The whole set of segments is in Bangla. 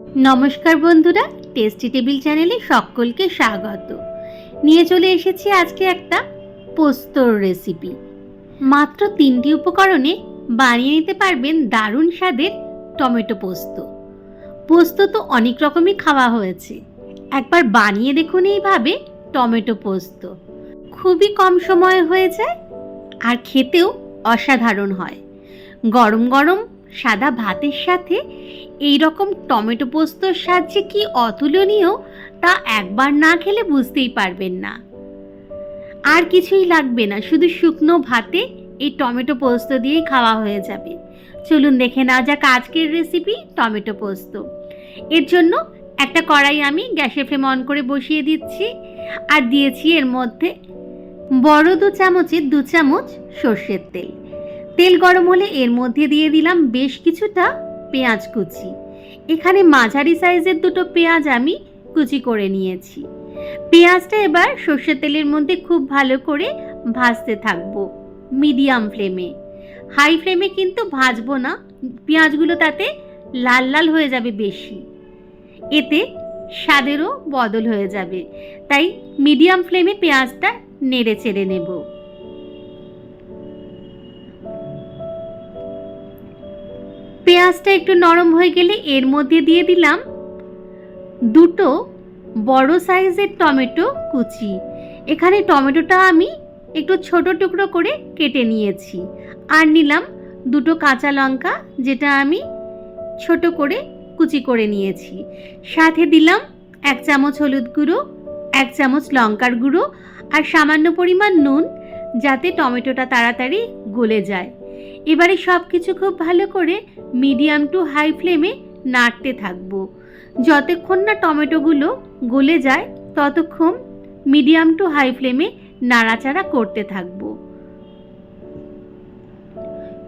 নমস্কার বন্ধুরা টেস্টি টেবিল চ্যানেলে সকলকে স্বাগত। নিয়ে চলে এসেছি আজকে একটা পোস্তর রেসিপি মাত্র তিনটি উপকরণে বানিয়ে নিতে পারবেন দারুণ স্বাদের টমেটো পোস্ত। পোস্ত তো অনেক রকমই খাওয়া হয়েছে। একবার বানিয়ে দেখুন এইভাবে টমেটো পোস্ত। খুবই কম সময়ে হয়ে যায় আর খেতেও অসাধারণ হয়। গরম গরম সাদা ভাতের সাথে এই রকম টমেটো পোস্তর স্বাদ যে কি অতুলনীয় তা একবার না খেলে বুঝতেই পারবেন না। আর কিছুই লাগবে না, শুধু শুকনো ভাতে এই টমেটো পোস্ত দিয়েই খাওয়া হয়ে যাবে। চলুন দেখে নেওয়া যাক আজকের রেসিপি টমেটো পোস্ত। এর জন্য একটা কড়াই আমি গ্যাসের ফ্লেম অন করে বসিয়ে দিচ্ছি আর দিয়েছি এর মধ্যে বড় দু চামচের দু চামচ সর্ষের তেল। তেল গরম হলে এর মধ্যে দিয়ে দিলাম বেশ কিছুটা পেঁয়াজ কুচি। এখানে মাঝারি সাইজের দুটো পেঁয়াজ আমি কুচি করে নিয়েছি। পেঁয়াজটা এবার সর্ষের তেলের মধ্যে খুব ভালো করে ভাজতে থাকব মিডিয়াম ফ্লেমে। হাই ফ্লেমে কিন্তু ভাজবো না, পেঁয়াজগুলো তাতে লাল লাল হয়ে যাবে বেশি। এতে স্বাদেরও বদল হয়ে যাবে, তাই মিডিয়াম ফ্লেমে পেঁয়াজটা নেড়ে চেড়ে নেব। পেঁয়াজটা একটু নরম হয়ে গেলে এর মধ্যে দিয়ে দিলাম দুটো বড় সাইজের টমেটো কুচি। এখানে টমেটোটা আমি একটু ছোট টুকরো করে কেটে নিয়েছি। আর নিলাম দুটো কাঁচা লঙ্কা, যেটা আমি ছোট করে কুচি করে নিয়েছি। সাথে দিলাম এক চামচ হলুদ গুঁড়ো, এক চামচ লঙ্কার গুঁড়ো আর সামান্য পরিমাণ নুন, যাতে টমেটোটা তাড়াতাড়ি গলে যায়। এবারে সব কিছু খুব ভালো করে মিডিয়াম টু হাই ফ্লেমে নাড়তে থাকব। যতক্ষণ না টমেটোগুলো গলে যায়, ততক্ষণ মিডিয়াম টু হাই ফ্লেমে নাড়াচাড়া করতে থাকব।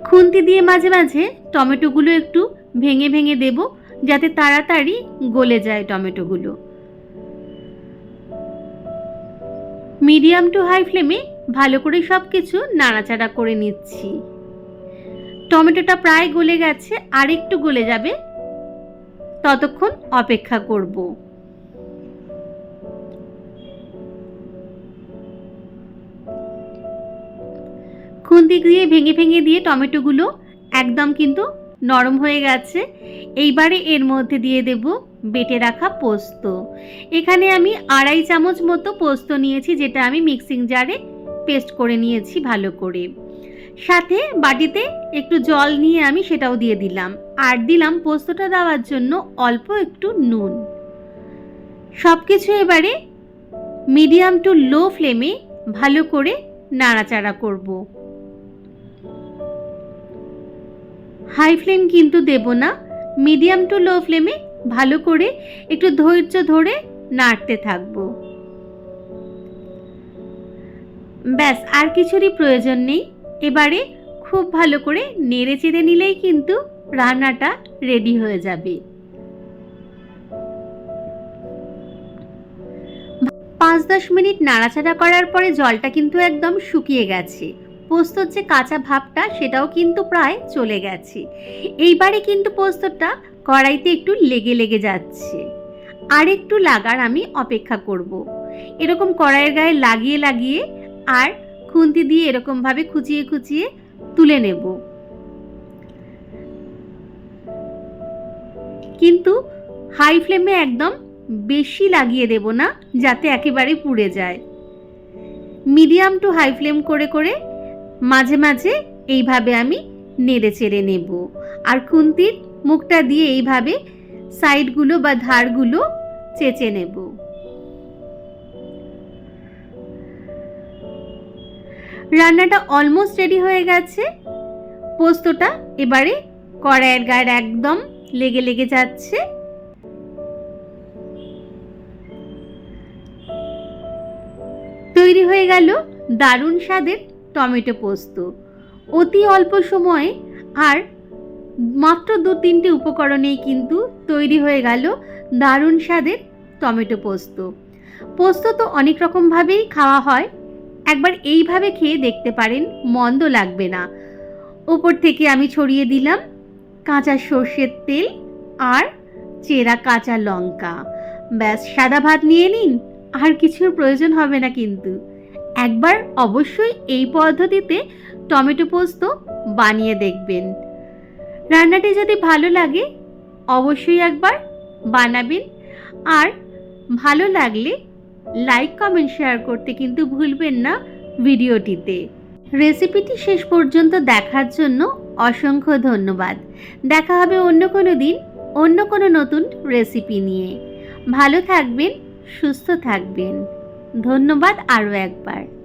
খুন্তি দিয়ে মাঝে মাঝে টমেটোগুলো একটু ভেঙে ভেঙে দেব, যাতে তাড়াতাড়ি গলে যায় টমেটোগুলো। মিডিয়াম টু হাই ফ্লেমে ভালো করে সব কিছু নাড়াচাড়া করে নিচ্ছি। টমেটোটা প্রায় গলে গেছে আর একটু গলে যাবে। ততক্ষণ অপেক্ষা করব। খুন্তি দিয়ে ভেঙে ভেঙে দিয়ে টমেটোগুলো একদম কিন্তু নরম হয়ে গেছে। এইবারে এর মধ্যে দিয়ে দেব বেটে রাখা পোস্ত। এখানে আমি আড়াই চামচ মতো পোস্ত নিয়েছি, যেটা আমি মিক্সিং জারে পেস্ট করে নিয়েছি ভালো করে। সাথে বাটিতে একটু জল নিয়ে আমি সেটাও দিয়ে দিলাম। আর দিলাম পোস্তটা দেওয়ার জন্য অল্প একটু নুন। সব কিছু এবারে মিডিয়াম টু লো ফ্লেমে ভালো করে নাড়াচাড়া করব। হাই ফ্লেম কিন্তু দেব না। মিডিয়াম টু লো ফ্লেমে ভালো করে একটু ধৈর্য ধরে নাড়তে থাকব। ব্যাস, আর কিছুরই প্রয়োজন নেই। এবারে খুব ভালো করে নেড়ে চেড়ে নিলেই কিন্তু রান্নাটা রেডি হয়ে যাবে। পাঁচ দশ মিনিট নাড়াচাড়া করার পরে জলটা কিন্তু একদম শুকিয়ে গেছে। পোস্তর যে কাঁচা ভাবটা, সেটাও কিন্তু প্রায় চলে গেছে। এইবারে কিন্তু পোস্তটা কড়াইতে একটু লেগে লেগে যাচ্ছে। আর একটু লাগার আমি অপেক্ষা করব। এরকম কড়াইয়ের গায়ে লাগিয়ে লাগিয়ে আর খুন্তি দিয়ে এরকমভাবে খুচিয়ে খুচিয়ে তুলে নেব। কিন্তু হাই ফ্লেমে একদম বেশি লাগিয়ে দেব না, যাতে একেবারে পুড়ে যায়। মিডিয়াম টু হাই ফ্লেম করে করে মাঝে মাঝে এইভাবে আমি নেড়ে চেড়ে নেব। আর খুন্তির মুখটা দিয়ে এইভাবে সাইডগুলো বা ধারগুলো চেঁচে নেব। রান্নাটা অলমোস্ট রেডি হয়ে গেছে। পোস্তটা এবারে কড়াইয়ের গায়ের একদম লেগে লেগে যাচ্ছে। তৈরি হয়ে গেল দারুণ স্বাদের টমেটো পোস্ত। অতি অল্প সময়ে আর মাত্র দু তিনটে উপকরণেই কিন্তু তৈরি হয়ে গেল দারুণ স্বাদের টমেটো পোস্ত। পোস্ত তো অনেক রকমভাবেই খাওয়া হয়। একবার এইভাবে খেয়ে দেখতে পারেন, মন্দ লাগবে না। ওপর থেকে আমি ছড়িয়ে দিলাম কাঁচা সর্ষের তেল আর চেরা কাঁচা লঙ্কা। ব্যাস, সাদা ভাত নিয়ে নিন, আর কিছুর প্রয়োজন হবে না কিন্তু। একবার অবশ্যই এই পদ্ধতিতে টমেটো পোস্ত বানিয়ে দেখবেন। রান্নাটি যদি ভালো লাগে, অবশ্যই একবার বানাবেন। আর ভালো লাগলে লাইক কমেন্ট শেয়ার করতে কিন্তু ভুলবেন না ভিডিওটিতে। রেসিপিটি শেষ পর্যন্ত দেখার জন্য অসংখ্য ধন্যবাদ। দেখা হবে অন্য কোনো দিন, অন্য কোনো নতুন রেসিপি নিয়ে। ভালো থাকবেন, সুস্থ থাকবেন। ধন্যবাদ আরও একবার।